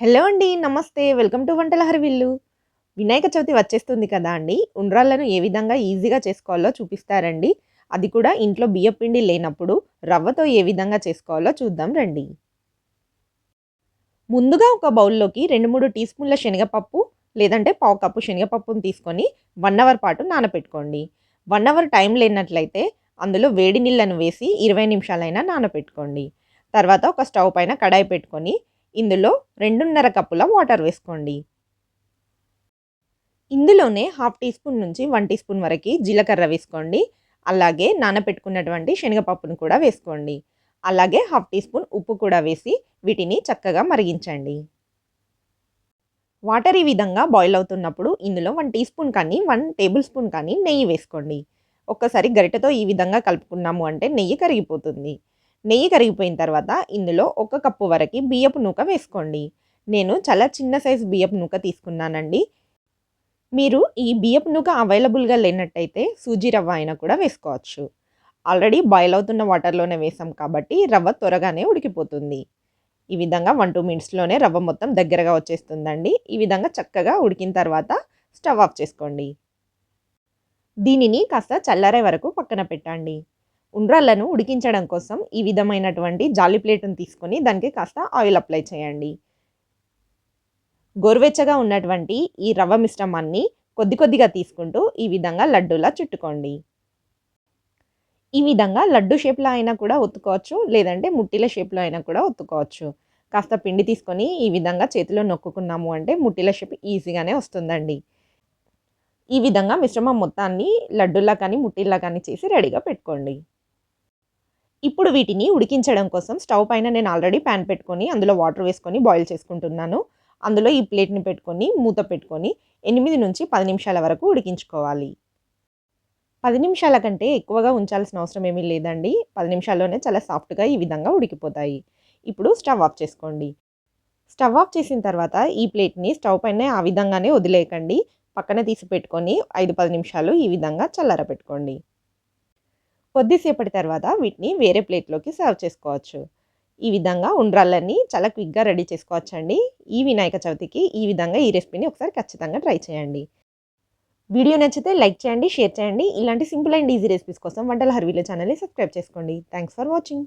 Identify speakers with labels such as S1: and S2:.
S1: Hello అండి నమస్తే. Welcome to వంటల హరివిల్లు వినాయక చవితి వచ్చేస్తుంది కదా అండి. ఉండ్రాళ్ళను ఏ విధంగా ఈజీగా చేసుకోవాలో చూపిస్తారండి. అది కూడా ఇంట్లో బియ్యపిండి లేనప్పుడు రవ్వతో ఏ విధంగా చేసుకోవాలో చూద్దాం రండి. ముందుగా ఒక బౌల్లోకి రెండు మూడు టీ స్పూన్ల శనగపప్పు లేదంటే పావు కప్పు శనగపప్పును తీసుకొని వన్ అవర్ పాటు నానపెట్టుకోండి. వన్ అవర్ టైం లేనట్లయితే అందులో వేడి నీళ్ళను వేసి ఇరవై నిమిషాలైనా నానపెట్టుకోండి. తర్వాత ఒక స్టవ్ పైన కడాయి పెట్టుకొని ఇందులో రెండున్నర కప్పుల వాటర్ వేసుకోండి. ఇందులోనే హాఫ్ టీ స్పూన్ నుంచి వన్ టీ స్పూన్ వరకు జీలకర్ర వేసుకోండి. అలాగే నానపెట్టుకున్నటువంటి శనగపప్పును కూడా వేసుకోండి. అలాగే హాఫ్ టీ స్పూన్ ఉప్పు కూడా వేసి వీటిని చక్కగా మరిగించండి. వాటర్ ఈ విధంగా బాయిల్ అవుతున్నప్పుడు ఇందులో వన్ టీ స్పూన్ కానీ వన్ టేబుల్ స్పూన్ కానీ నెయ్యి వేసుకోండి. ఒక్కసారి గరిటెతో ఈ విధంగా కలుపుకున్నాము అంటే నెయ్యి కరిగిపోతుంది. నెయ్యి కరిగిపోయిన తర్వాత ఇందులో ఒక కప్పు వరకు బియ్యపు నూక వేసుకోండి. నేను చాలా చిన్న సైజు బియ్యపు నూక తీసుకున్నానండి. మీరు ఈ బియ్యపు నూక అవైలబుల్గా లేనట్టయితే సూజీ రవ్వ అయినా కూడా వేసుకోవచ్చు. ఆల్రెడీ బాయిల్ అవుతున్న వాటర్లోనే వేసాం కాబట్టి రవ్వ త్వరగానే ఉడికిపోతుంది. ఈ విధంగా వన్ టూ మినిట్స్లోనే రవ్వ మొత్తం దగ్గరగా వచ్చేస్తుందండి. ఈ విధంగా చక్కగా ఉడికిన తర్వాత స్టవ్ ఆఫ్ చేసుకోండి. దీనిని కాస్త చల్లారే వరకు పక్కన పెట్టండి. ఉండ్రాళ్ళను ఉడికించడం కోసం ఈ విధమైనటువంటి జాలి ప్లేట్ను తీసుకొని దానికి కాస్త ఆయిల్ అప్లై చేయండి. గోరువెచ్చగా ఉన్నటువంటి ఈ రవ్వ మిశ్రమాన్ని కొద్ది కొద్దిగా తీసుకుంటూ ఈ విధంగా లడ్డూలా చుట్టుకోండి. ఈ విధంగా లడ్డు షేప్లో అయినా కూడా ఒత్తుకోవచ్చు లేదంటే ముట్టిల షేప్లో అయినా కూడా ఒత్తుకోవచ్చు. కాస్త పిండి తీసుకొని ఈ విధంగా చేతిలో నొక్కుకున్నాము అంటే ముట్టిల షేప్ ఈజీగానే వస్తుందండి. ఈ విధంగా మిశ్రమం మొత్తాన్ని లడ్డులా కానీ ముట్టిల్లా కానీ చేసి రెడీగా పెట్టుకోండి. ఇప్పుడు వీటిని ఉడికించడం కోసం స్టవ్ పైన నేను ఆల్రెడీ ప్యాన్ పెట్టుకొని అందులో వాటర్ వేసుకొని బాయిల్ చేసుకుంటున్నాను. అందులో ఈ ప్లేట్ని పెట్టుకొని మూత పెట్టుకొని ఎనిమిది నుంచి పది నిమిషాల వరకు ఉడికించుకోవాలి. పది నిమిషాల కంటే ఎక్కువగా ఉంచాల్సిన అవసరం ఏమీ లేదండి. పది నిమిషాల్లోనే చాలా సాఫ్ట్గా ఈ విధంగా ఉడికిపోతాయి. ఇప్పుడు స్టవ్ ఆఫ్ చేసుకోండి. స్టవ్ ఆఫ్ చేసిన తర్వాత ఈ ప్లేట్ని స్టవ్ పైన ఆ విధంగానే వదిలేయకండి. పక్కన తీసి పెట్టుకొని ఐదు పది నిమిషాలు ఈ విధంగా చల్లార పెట్టుకోండి కొద్దిసేపటి తర్వాత వీటిని వేరే ప్లేట్లోకి సర్వ్ చేసుకోవచ్చు. ఈ విధంగా ఉండ్రాళ్ళన్నీ చాలా క్విక్గా రెడీ చేసుకోవచ్చండి. ఈ వినాయక చవితికి ఈ విధంగా ఈ రెసిపీని ఒకసారి ఖచ్చితంగా ట్రై చేయండి. వీడియో నచ్చితే లైక్ చేయండి షేర్ చేయండి. ఇలాంటి సింపుల్ అండ్ ఈజీ రెసిపీస్ కోసం వంటల హర్వీలో ఛానల్ని సబ్స్క్రైబ్ చేసుకోండి. Thanks for watching.